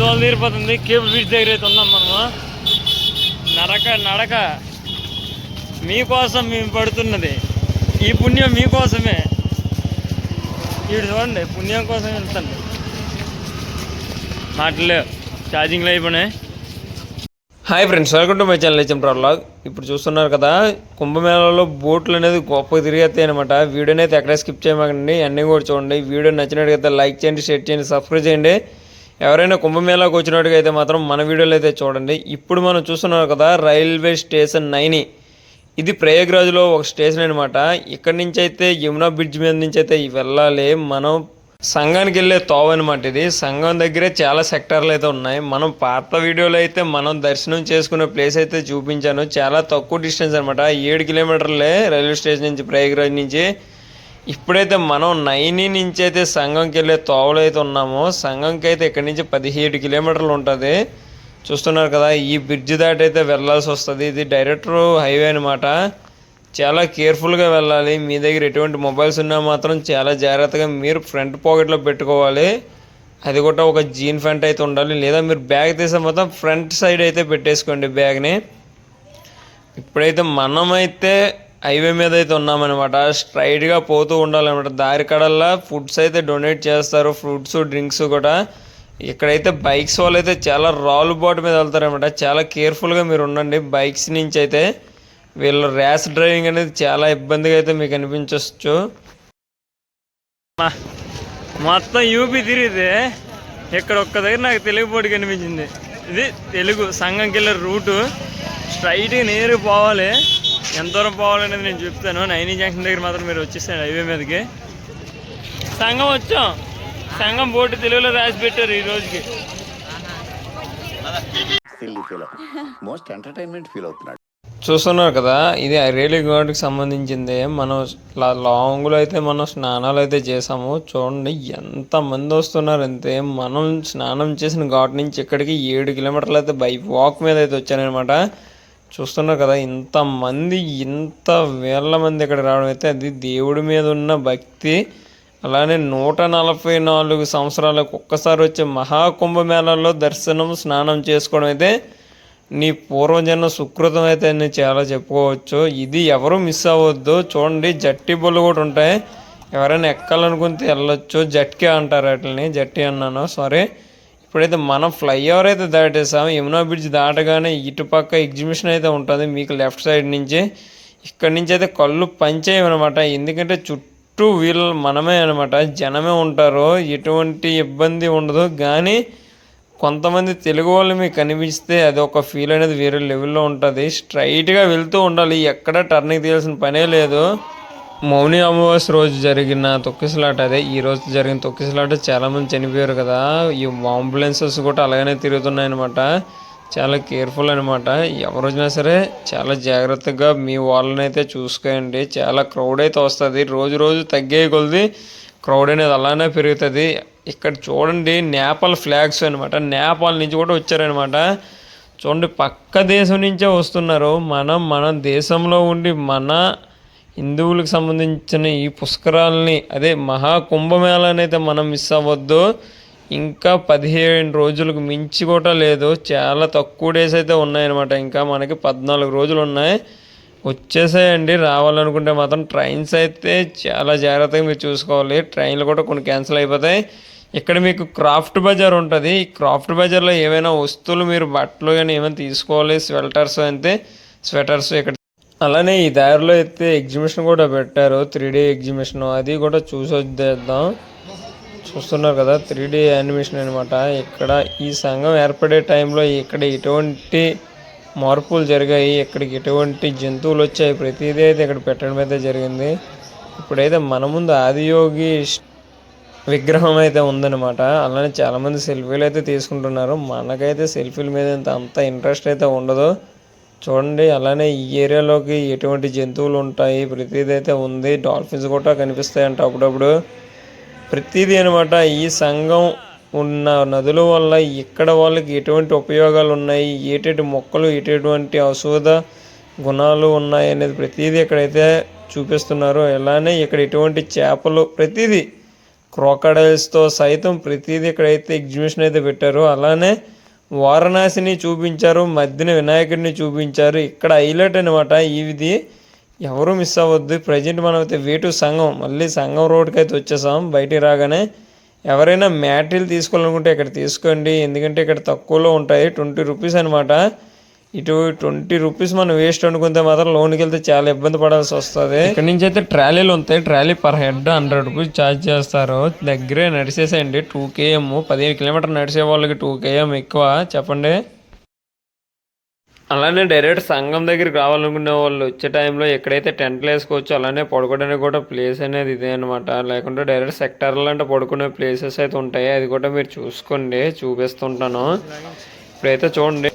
దోలు తీరిపోతుంది. Cable bridge దగ్గర అయితే ఉన్నాం మనము. నడక నడక. మీకోసం మేము పడుతున్నది. ఈ పుణ్యం మీకోసమే. వీడు చూడండి పుణ్యం కోసం వెళ్తాను మాటలే ఛార్జింగ్లో అయిపోయినాయి. Hi friends welcome to my channel ఇచ్చిన బ్లాగ్ ఇప్పుడు చూస్తున్నారు కదా కుంభమేళలో బోట్లు అనేది గొప్ప తిరిగేస్తాయి అనమాట వీడియోని అయితే ఎక్కడ స్కిప్ చేయమాకండి. అన్నీ కూడా చూడండి. వీడియో నచ్చినట్టుగా లైక్ చేయండి షేర్ చేయండి సబ్స్క్రైబ్ చేయండి. ఎవరైనా కుంభమేళాకు వచ్చినట్టుగా అయితే మాత్రం మన వీడియోలో అయితే చూడండి. ఇప్పుడు మనం చూస్తున్నాం కదా రైల్వే స్టేషన్ నైని. ఇది ప్రయాగ్రాజ్లో ఒక స్టేషన్ అనమాట ఇక్కడి నుంచి అయితే యమునా బ్రిడ్జ్ మీద నుంచి అయితే వెళ్ళాలి. మనం సంఘానికి వెళ్ళే తోవ అనమాట ఇది. సంఘం దగ్గరే చాలా సెక్టార్లు అయితే ఉన్నాయి. మనం పాత వీడియోలో అయితే మనం దర్శనం చేసుకునే ప్లేస్ అయితే చూపించాను. చాలా తక్కువ డిస్టెన్స్ అనమాట ఏడు కిలోమీటర్లే రైల్వే స్టేషన్ నుంచి ప్రయాగ్రాజ్ నుంచి ఇప్పుడైతే మనం నైని నుంచి అయితే సంఘంకి వెళ్ళే తోవలో అయితే ఉన్నామో సంఘంకి అయితే ఇక్కడి నుంచి పదిహేడు కిలోమీటర్లు ఉంటుంది. చూస్తున్నారు కదా ఈ బ్రిడ్జ్ దాటి అయితే వెళ్ళాల్సి వస్తుంది. ఇది డైరెక్టర్ హైవే అనమాట చాలా కేర్ఫుల్గా వెళ్ళాలి. మీ దగ్గర ఎటువంటి మొబైల్స్ ఉన్నా మాత్రం చాలా జాగ్రత్తగా మీరు ఫ్రంట్ పాకెట్లో పెట్టుకోవాలి. అది కూడా ఒక జీన్ ఫ్రంట్ అయితే ఉండాలి. లేదా మీరు బ్యాగ్ తీసే మొత్తం ఫ్రంట్ సైడ్ అయితే పెట్టేసుకోండి బ్యాగ్ని. ఇప్పుడైతే మనమైతే హైవే మీద అయితే ఉన్నామన్నమాట. స్ట్రైట్గా పోతూ ఉండాలన్నమాట. దారి కడల్లా ఫుడ్స్ అయితే డొనేట్ చేస్తారు. ఫ్రూట్స్ డ్రింక్స్ కూడా. ఇక్కడైతే బైక్స్ వాళ్ళు అయితే చాలా రాల్ బోట్ మీద వెళ్తారనమాట చాలా కేర్ఫుల్గా మీరు ఉండండి. బైక్స్ నుంచి అయితే వీళ్ళ ర్యాష్ డ్రైవింగ్ అనేది చాలా ఇబ్బందిగా అయితే మీకు అనిపించవచ్చు మొత్తం యూపీ తిరిగితే ఇక్కడ ఒక్క దగ్గర నాకు తెలుగు పోటీ కనిపించింది. ఇది తెలుగు సంఘంకి వెళ్ళే రూటు. స్ట్రైట్గా నేరు పోవాలి. ఎంత దూరం పోవాలనేది నేను చెప్తాను. నైనీ జంక్షన్ దగ్గర మాత్రం మీరు వచ్చేసాను హైవే మీదకి. సంఘం వచ్చాం. సంఘం బోర్డు తెలుగులో రాసి పెట్టారు ఈ రోజుకి. మోస్ట్ ఎంటర్టైన్మెంట్ ఫీల్ అవుతున్నాడు చూస్తున్నారు కదా ఇది రైల్వే గవర్నమెంట్కి సంబంధించింది. మనం లా- లాంగ్లో అయితే మనం స్నానాలు అయితే చేసాము. చూడండి ఎంత మంది వస్తున్నారు అంతే. మనం స్నానం చేసిన ఘాట్ నుంచి ఇక్కడికి ఏడు కిలోమీటర్లు అయితే బై వాక్ మీద అయితే వచ్చానమాట చూస్తున్నారు కదా ఇంతమంది ఇంత వేల మంది ఇక్కడ రావడం అయితే అది దేవుడి మీద ఉన్న భక్తి. అలానే నూట నలభై నాలుగు సంవత్సరాలకు ఒక్కసారి వచ్చే మహాకుంభమేళాలో దర్శనం స్నానం చేసుకోవడం అయితే నీ పూర్వజన్మ సుకృతం అయితే అని చాలా చెప్పుకోవచ్చు. ఇది ఎవరు మిస్ అవ్వద్దు. చూడండి జట్టి బొల్లు కూడా ఉంటాయి. ఎవరైనా ఎక్కాలనుకుంటే వెళ్ళొచ్చు. జట్కే అంటారు వాటిని జట్టి అన్నాను సారీ ఇప్పుడైతే మనం ఫ్లైఓవర్ అయితే దాటేసాం యమునా బ్రిడ్జ్ దాటగానే ఇటుపక్క ఎగ్జిబిషన్ అయితే ఉంటుంది. మీకు లెఫ్ట్ సైడ్ నుంచి. ఇక్కడ నుంచి అయితే కళ్ళు పంచేయమన్నమాట. ఎందుకంటే చుట్టూ వీళ్ళు మనమే అనమాట జనమే ఉంటారు. ఎటువంటి ఇబ్బంది ఉండదు. కానీ కొంతమంది తెలుగు వాళ్ళు మీకు కనిపిస్తే అది ఒక ఫీల్ అనేది వేరే లెవెల్లో ఉంటుంది. స్ట్రైట్గా వెళ్తూ ఉండాలి. ఎక్కడ టర్నింగ్ తీయాల్సిన పనే లేదు. మౌని అమావాస్య రోజు జరిగిన తొక్కిసలాట అదే ఈ రోజు జరిగిన తొక్కిసలాట చాలామంది చనిపోయారు కదా. ఈ అంబులెన్సెస్ కూడా అలాగనే తిరుగుతున్నాయి అనమాట చాలా కేర్ఫుల్ అనమాట ఎవరైనా సరే చాలా జాగ్రత్తగా మీ వాళ్ళని అయితే చూసుకోండి. చాలా క్రౌడ్ అయితే వస్తుంది. రోజు రోజు తగ్గే కొలది క్రౌడ్ అనేది అలానే పెరుగుతుంది. ఇక్కడ చూడండి నేపాల్ ఫ్లాగ్స్ అనమాట నేపాల్ నుంచి కూడా వచ్చారనమాట చూడండి పక్క దేశం నుంచే వస్తున్నారు. మనం మన దేశంలో ఉండి మన హిందువులకు సంబంధించిన ఈ పుష్కరాలని అదే మహాకుంభమేళాని అయితే మనం మిస్ అవ్వద్దు. ఇంకా పదిహేను రోజులకు మించి కూడా లేదు. చాలా తక్కువ డేస్ అయితే ఉన్నాయన్నమాట. ఇంకా మనకి పద్నాలుగు రోజులు ఉన్నాయి. వచ్చేసాయండి. రావాలనుకుంటే మాత్రం ట్రైన్స్ అయితే చాలా జాగ్రత్తగా మీరు చూసుకోవాలి. ట్రైన్లు కూడా కొన్ని క్యాన్సిల్ అయిపోతాయి. ఇక్కడ మీకు క్రాఫ్ట్ బజార్ ఉంటుంది. ఈ క్రాఫ్ట్ బజార్లో ఏవైనా వస్తువులు మీరు బట్టలు కానీ ఏమైనా తీసుకోవాలి స్వెటర్స్ అయితే స్వెటర్స్ ఇక్కడ అలానే ఈ దారిలో అయితే ఎగ్జిబిషన్ కూడా పెట్టారు. Three D exhibition. అది కూడా చూసి వచ్చేద్దాం చూస్తున్నారు కదా త్రీ డీ యానిమేషన్ అనమాట ఇక్కడ ఈ సంఘం ఏర్పడే టైంలో ఇక్కడ ఎటువంటి మార్పులు జరిగాయి ఇక్కడికి ఎటువంటి జంతువులు వచ్చాయి ప్రతిదీ అయితే ఇక్కడ పెట్టడం అయితే జరిగింది. ఇప్పుడైతే మన ముందు ఆదియోగి విగ్రహం అయితే ఉందన్నమాట. అలానే చాలామంది సెల్ఫీలు అయితే తీసుకుంటున్నారు. మనకైతే సెల్ఫీల మీద అంత అంత ఇంట్రెస్ట్ అయితే ఉండదు. చూడండి అలానే ఈ ఏరియాలోకి ఎటువంటి జంతువులు ఉంటాయి. ప్రతిదీ అయితే ఉంది. డాల్ఫిన్స్ కూడా కనిపిస్తాయంట అప్పుడప్పుడు. ప్రతిదీ అనమాట ఈ సంఘం ఉన్న నదుల వల్ల ఇక్కడ వాళ్ళకి ఎటువంటి ఉపయోగాలు ఉన్నాయి? ఏటేటి మొక్కలు ఎటువంటి ఔషధ గుణాలు ఉన్నాయి అనేది ప్రతిదీ ఇక్కడైతే చూపిస్తున్నారు. అలానే ఇక్కడ ఎటువంటి చేపలు ప్రతిదీ క్రోకడైల్స్తో సైతం ప్రతిదీ ఇక్కడైతే ఎగ్జిబిషన్ అయితే పెట్టారు. అలానే వారణాసిని చూపించారు మధ్యన వినాయకుడిని చూపించారు. ఇక్కడ హైలైట్ అనమాట ఇది ఎవరు మిస్ అవ్వద్దు. ప్రజెంట్ మనం అయితే వేటు సంఘం. మళ్ళీ సంఘం రోడ్కి అయితే వచ్చేసాం. బయటికి రాగానే ఎవరైనా మ్యాటీరియల్ తీసుకోవాలనుకుంటే ఇక్కడ తీసుకోండి. ఎందుకంటే ఇక్కడ తక్కువలో ఉంటాయి. ట్వంటీ రూపీస్ అనమాట ఇటు ట్వంటీ రూపీస్ మనం వేస్ట్ అనుకుంటే మాత్రం లోన్కి వెళ్తే చాలా ఇబ్బంది పడాల్సి వస్తుంది. ఇక్కడ నుంచి అయితే ట్రాలీలు ఉంటాయి. Trolley per head hundred rupees charge చేస్తారు. దగ్గరే నడిచేసేయండి. టూ కేఎం పదిహేను కిలోమీటర్ నడిచే వాళ్ళకి టూ కేఎం ఎక్కువ. చెప్పండి. అలానే డైరెక్ట్ సంఘం దగ్గరికి రావాలనుకునే వాళ్ళు వచ్చే టైంలో ఎక్కడైతే టెంట్లు వేసుకోవచ్చు అలానే పడుకోవడానికి కూడా ప్లేస్ అనేది ఇదే అనమాట లేకుంటే డైరెక్ట్ సెక్టార్లు అంటే పడుకునే ప్లేసెస్ అయితే ఉంటాయి. అది కూడా మీరు చూసుకోండి. చూపిస్తుంటాను. ఇప్పుడైతే చూడండి.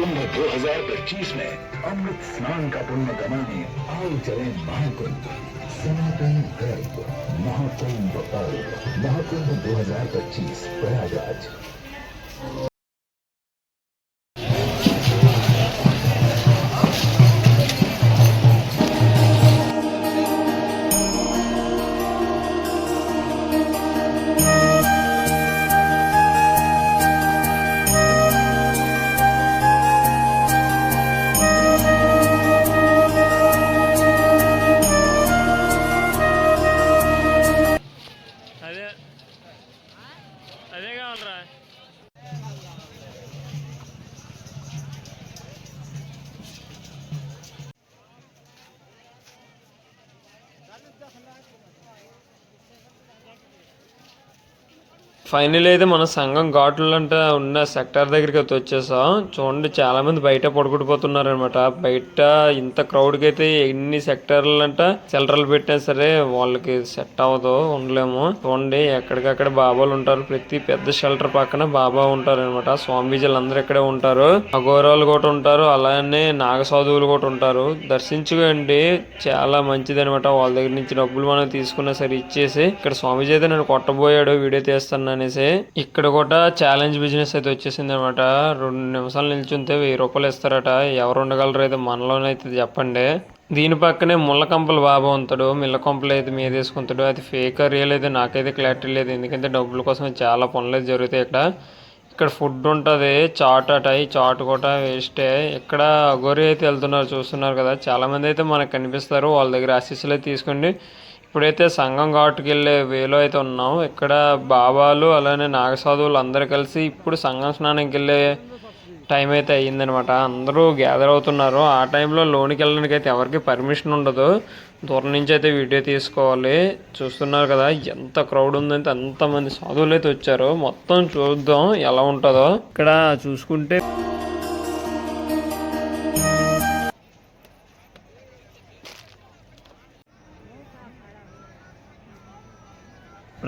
महाकुंभ 2025 में अमृत स्नान का पुण्य कमाने आओ चले महाकुंभ। सनातन गर्भ, महाकुंभ पर्व, महाकुंभ 2025 प्रयागराज। అదే అదే కావాలరా. ఫైనల్ అయితే మన సంఘం ఘాట్లు అంటే ఉన్న సెక్టార్ దగ్గరికి అయితే వచ్చేసాం. చూడండి చాలా మంది బయట పడుకుంటుపోతున్నారు బయట ఇంత క్రౌడ్కి అయితే ఎన్ని సెక్టార్లు అంట సెల్టర్లు పెట్టినా సరే వాళ్ళకి సెట్ అవ్వదు ఉండలేము. చూడండి ఎక్కడికక్కడ బాబాలు ఉంటారు. ప్రతి పెద్ద షెల్టర్ పక్కన బాబా ఉంటారనమాట స్వామీజీలు అందరూ ఇక్కడే ఉంటారు. అఘోరాలు కూడా ఉంటారు. అలానే నాగసాధువులు కూడా ఉంటారు. దర్శించుకోండి. చాలా మంచిది అనమాట వాళ్ళ దగ్గర నుంచి డబ్బులు మనం తీసుకున్నా సరే ఇచ్చేసి ఇక్కడ స్వామీజీ అయితే నన్ను కొట్టబోయాడు వీడియో తీస్తాను అనేసి ఇక్కడ కూడా ఛాలెంజ్ బిజినెస్ అయితే వచ్చేసింది అనమాట రెండు నిమిషాలు నిల్చుంటే వెయ్యి రూపాయలు ఇస్తారట. ఎవరు ఉండగలరు అయితే మనలోనైతే చెప్పండి. దీని పక్కనే ముళ్ళకంపలు బాబా ఉంటాడు. మిల్లకంపలు అయితే మీద వేసుకుంటాడు. అది ఫేక్ రియల్ అయితే నాకైతే క్లారిటీ లేదు. ఎందుకంటే డబ్బుల కోసం చాలా పనులు అయితే జరుగుతాయి ఇక్కడ. ఇక్కడ ఫుడ్ ఉంటుంది చాట్ అట. ఈ చాట్ కూడా వేస్టే ఇక్కడ అగోరి అయితే వెళ్తున్నారు చూస్తున్నారు కదా. చాలా మంది అయితే మనకు కనిపిస్తారు. వాళ్ళ దగ్గర ఆశీస్సులు అయితే తీసుకోండి. ఇప్పుడైతే సంఘం ఘాటుకి వెళ్ళే వేలో అయితే ఉన్నాం. ఇక్కడ బాబాలు అలానే నాగసాధువులు అందరు కలిసి ఇప్పుడు సంఘం స్నానంకి వెళ్ళే టైం అయితే అయ్యిందనమాట. అందరూ గ్యాదర్ అవుతున్నారు. ఆ టైంలో లోనికి వెళ్ళడానికి అయితే ఎవరికి పర్మిషన్ ఉండదు. దూరం నుంచి అయితే వీడియో తీసుకోవాలి. చూస్తున్నారు కదా ఎంత క్రౌడ్ ఉందంటే అంతమంది సాధువులు అయితే వచ్చారు. మొత్తం చూద్దాం ఎలా ఉంటుందో. ఇక్కడ చూసుకుంటే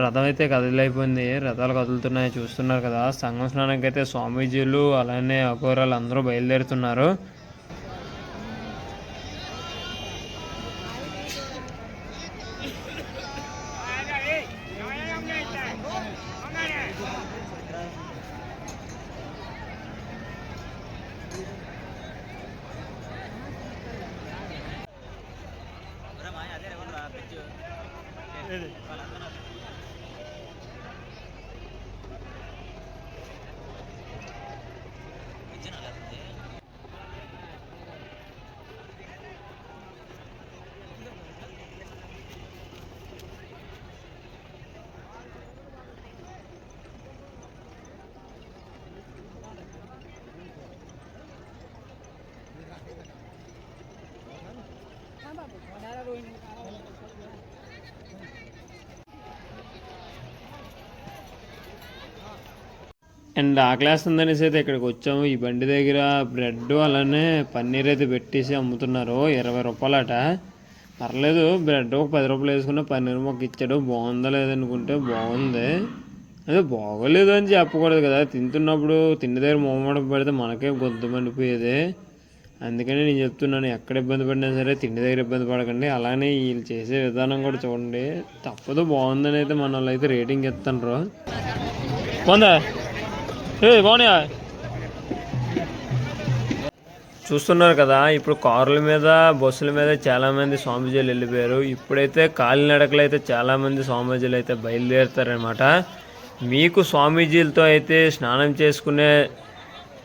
రథం అయితే కదిలైపోయింది. రథాలు కదులుతున్నాయి. చూస్తున్నారు కదా సంగం స్నానానికి అయితే స్వామీజీలు అలానే అఘోరాలు అందరూ బయలుదేరుతున్నారు. అండ్ ఆకలేస్తుందనేసి అయితే ఇక్కడికి వచ్చాము. ఈ బండి దగ్గర బ్రెడ్ అలానే పన్నీర్ అయితే పెట్టేసి అమ్ముతున్నారు. ఇరవై రూపాయలట. పర్లేదు బ్రెడ్ ఒక పది రూపాయలు వేసుకున్న పన్నీర్ మొక్క ఇచ్చాడు. బాగుందా లేదనుకుంటే బాగుంది. అదే బాగోలేదు అని చెప్పకూడదు కదా. తింటున్నప్పుడు తిండి దగ్గర మొహమాట పడితే మనకే గొంతు మండిపోయేది. అందుకని నేను చెప్తున్నాను ఎక్కడ ఇబ్బంది పడినా సరే తిండి దగ్గర ఇబ్బంది పడకండి. అలానే వీళ్ళు చేసే విధానం కూడా చూడండి. తప్పదు బాగుందని అయితే మన వాళ్ళు అయితే రేటింగ్ ఇస్తాను పొందా? బాగున్నాయా? చూస్తున్నారు కదా ఇప్పుడు కార్ల మీద బస్సుల మీద చాలామంది స్వామీజీలు వెళ్ళిపోయారు. ఇప్పుడైతే కాలినడకలు అయితే చాలామంది స్వామీజీలు అయితే బయలుదేరుతారనమాట మీకు స్వామీజీలతో అయితే స్నానం చేసుకునే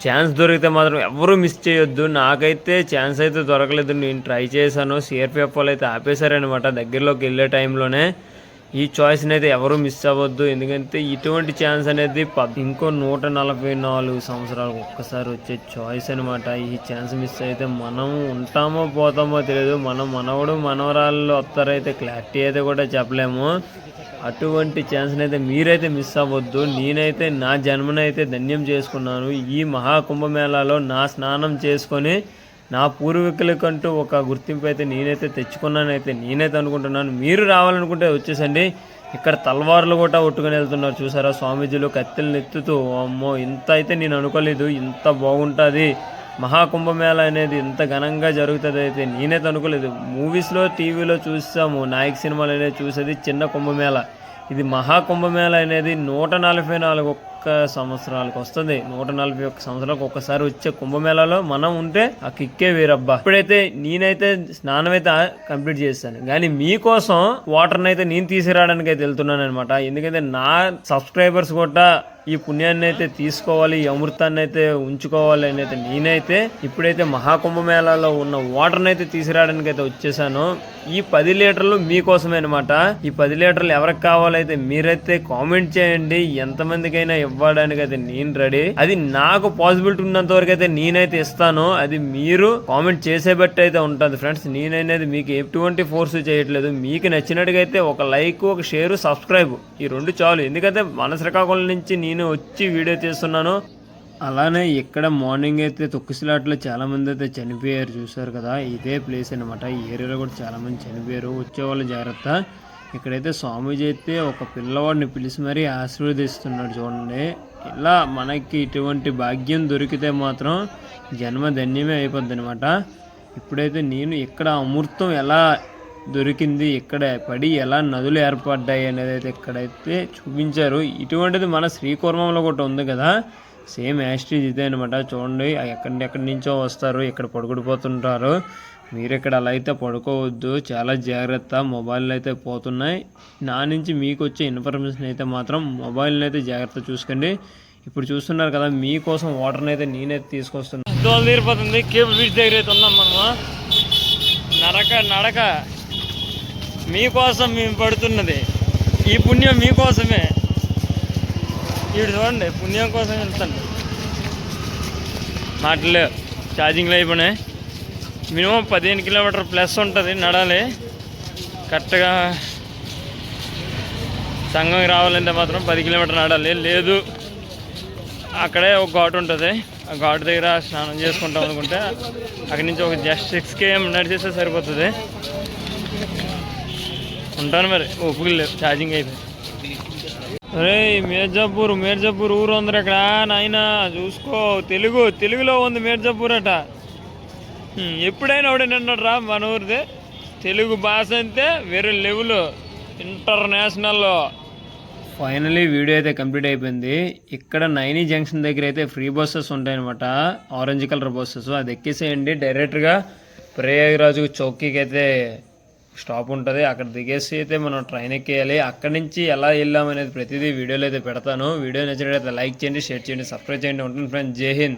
ఛాన్స్ దొరికితే మాత్రం ఎవరూ మిస్ చేయొద్దు. నాకైతే ఛాన్స్ అయితే దొరకలేదు. నేను ట్రై చేశాను. సిఆర్పిఎఫ్ వాళ్ళు అయితే ఆపేశారనమాట దగ్గరలోకి వెళ్ళే టైంలోనే ఈ చాయిస్ని అయితే ఎవరు మిస్ అవ్వద్దు. ఎందుకంటే ఇటువంటి ఛాన్స్ అనేది ఇంకో నూట నలభై నాలుగు సంవత్సరాలకు ఒక్కసారి వచ్చే చాయిస్ అనమాట ఈ ఛాన్స్ మిస్ అయితే మనం ఉంటామో పోతామో తెలియదు మనం మనవడు మనవరాళ్ళు వస్తారైతే క్లారిటీ అయితే కూడా చెప్పలేము. అటువంటి ఛాన్స్ని అయితే మీరైతే మిస్ అవ్వద్దు. నేనైతే నా జన్మనైతే ధన్యం చేసుకున్నాను. ఈ మహాకుంభమేళాలో నా స్నానం చేసుకొని నా పూర్వీకులకంటూ ఒక గుర్తింపు అయితే నేనైతే తెచ్చుకున్నానైతే నేనైతే అనుకుంటున్నాను. మీరు రావాలనుకుంటే వచ్చేసండి. ఇక్కడ తలవార్లు కూడా ఒట్టుకుని వెళ్తున్నారు. చూసారా? స్వామీజీలు కత్తెలు నెత్తుతూ అమ్మో ఇంత అయితే నేను అనుకోలేదు. ఇంత బాగుంటుంది. మహాకుంభమేళ అనేది ఇంత ఘనంగా జరుగుతుంది అయితే నేనైతే అనుకోలేదు. మూవీస్లో టీవీలో చూసాము. నాయక్ సినిమాలు అనేది చూసేది చిన్న కుంభమేళ. ఇది మహాకుంభమేళ అనేది నూట నలభై నాలుగు ఒక్క సంవత్సరాలకు వస్తుంది. నూట నలభై ఒక్క సంవత్సరాలకు ఒక్కసారి వచ్చే కుంభమేళాలో మనం ఉంటే ఆ కిక్కే వేరబ్బా. ఇప్పుడైతే నేనైతే స్నానం అయితే కంప్లీట్ చేస్తాను కానీ మీకోసం వాటర్ని అయితే నేను తీసుకురావడానికి అయితే వెళ్తున్నాను అనమాట ఎందుకంటే నా సబ్స్క్రైబర్స్ కూడా ఈ పుణ్యాన్ని అయితే తీసుకోవాలి ఈ అమృతాన్ని అయితే ఉంచుకోవాలి అని అయితే నేనైతే ఇప్పుడైతే మహాకుంభమేళాలో ఉన్న వాటర్ని అయితే తీసుకురావడానికి అయితే వచ్చేసాను. ఈ పది లీటర్లు మీకోసమే అనమాట ఈ పది లీటర్లు ఎవరికి కావాలైతే మీరైతే కామెంట్ చేయండి. ఎంతమందికైనా ఇవ్వడానికి అయితే నేను రెడీ అది నాకు పాసిబిలిటీ ఉన్నంత వరకు అయితే నేనైతే ఇస్తాను. అది మీరు కామెంట్ చేసే బట్టి అయితే ఉంటుంది ఫ్రెండ్స్ నేనైనది మీకు ఎటువంటి ఫోర్స్ చేయట్లేదు. మీకు నచ్చినట్టుగా అయితే ఒక లైక్ ఒక షేర్ సబ్స్క్రైబ్ ఈ రెండు చాలు. ఎందుకంటే మన శ్రీకాకుళం నుంచి నేను నేను వచ్చి వీడియో తీస్తున్నాను. అలానే ఇక్కడ మార్నింగ్ అయితే తొక్కిసలాట్లో చాలామంది అయితే చనిపోయారు చూసారు కదా. ఇదే ప్లేస్ అనమాట ఈ ఏరియాలో కూడా చాలామంది చనిపోయారు. వచ్చేవాళ్ళు జాగ్రత్త. ఇక్కడైతే స్వామీజీ అయితే ఒక పిల్లవాడిని పిలిచి మరీ ఆశీర్వదిస్తున్నాడు చూడండి. ఇలా మనకి ఇటువంటి భాగ్యం దొరికితే మాత్రం జన్మ ధన్యమే అయిపోద్ది అనమాట ఇప్పుడైతే నేను ఇక్కడ అమృతం ఎలా దొరికింది. ఇక్కడ పడి ఎలా నదులు ఏర్పడ్డాయి అనేది అయితే ఇక్కడైతే చూపించారు. ఇటువంటిది మన శ్రీకూర్మంలో కూడా ఉంది కదా. సేమ్ యాస్ట్రీజ్ ఇదే అనమాట చూడండి ఎక్కడి ఎక్కడి నుంచో వస్తారు ఇక్కడ పడుకుడిపోతుంటారు. మీరు ఇక్కడ అలా అయితే పడుకోవద్దు. చాలా జాగ్రత్త మొబైల్ అయితే పోతున్నాయి. నా నుంచి మీకు వచ్చే ఇన్ఫర్మేషన్ అయితే మాత్రం మొబైల్ని అయితే జాగ్రత్త చూసుకోండి. ఇప్పుడు చూస్తున్నారు కదా మీకోసం వాటర్ని అయితే నేనైతే తీసుకొస్తున్నాను దోలు కేబుల్ బ్రిడ్జ్ దగ్గర అయితే ఉన్నాం మనము. నడక నడక. మీకోసం మేము పడుతున్నది. ఈ పుణ్యం మీకోసమే. వీడు చూడండి పుణ్యం కోసం వెళ్తాను మాటలు ఛార్జింగ్లో అయిపోయినాయి. మినిమం పదిహేను కిలోమీటర్ ప్లస్ ఉంటుంది నడాలి. కరెక్ట్గా సంఘం రావాలంటే మాత్రం పది కిలోమీటర్ నడాలి. లేదు అక్కడే ఒక ఘాట్ ఉంటుంది. ఆ ఘాట్ దగ్గర స్నానం చేసుకుంటాం అనుకుంటే అక్కడి నుంచి ఒక జస్ట్ సిక్స్ కేఎం నడిచేస్తే సరిపోతుంది. ఉంటాను మరి. ఓపిక లేవు. ఛార్జింగ్ అయిపోయి అరే మీర్జాపూర్ మీర్జాపూర్ ఊరు ఉంది అక్కడ నాయన చూసుకో. తెలుగు తెలుగులో ఉంది మీర్జాపూర్ అట. ఎప్పుడైనా ఒకడేనన్నాడు రా మన ఊరిదే? తెలుగు భాష అంతే వేరే లెవెల్. ఇంటర్నేషనల్లో ఫైనలీ వీడియో అయితే కంప్లీట్ అయిపోయింది. ఇక్కడ నైనీ జంక్షన్ దగ్గర అయితే ఫ్రీ బస్సెస్ ఉంటాయన్నమాట. ఆరెంజ్ కలర్ బస్సెస్ అది ఎక్కేసేయండి. డైరెక్ట్గా ప్రయాగరాజు చౌకీకి అయితే స్టాప్ ఉంటుంది. అక్కడ దిగేసి అయితే మనం ట్రైన్ ఎక్కేయాలి. అక్కడి నుంచి ఎలా వెళ్ళాం అనేది ప్రతిదీ వీడియోలో అయితే పెడతాను. వీడియో నచ్చినట్లయితే లైక్ చేయండి షేర్ చేయండి సబ్స్క్రైబ్ చేయండి. ఉంటుంది ఫ్రెండ్స్. జై హింద్.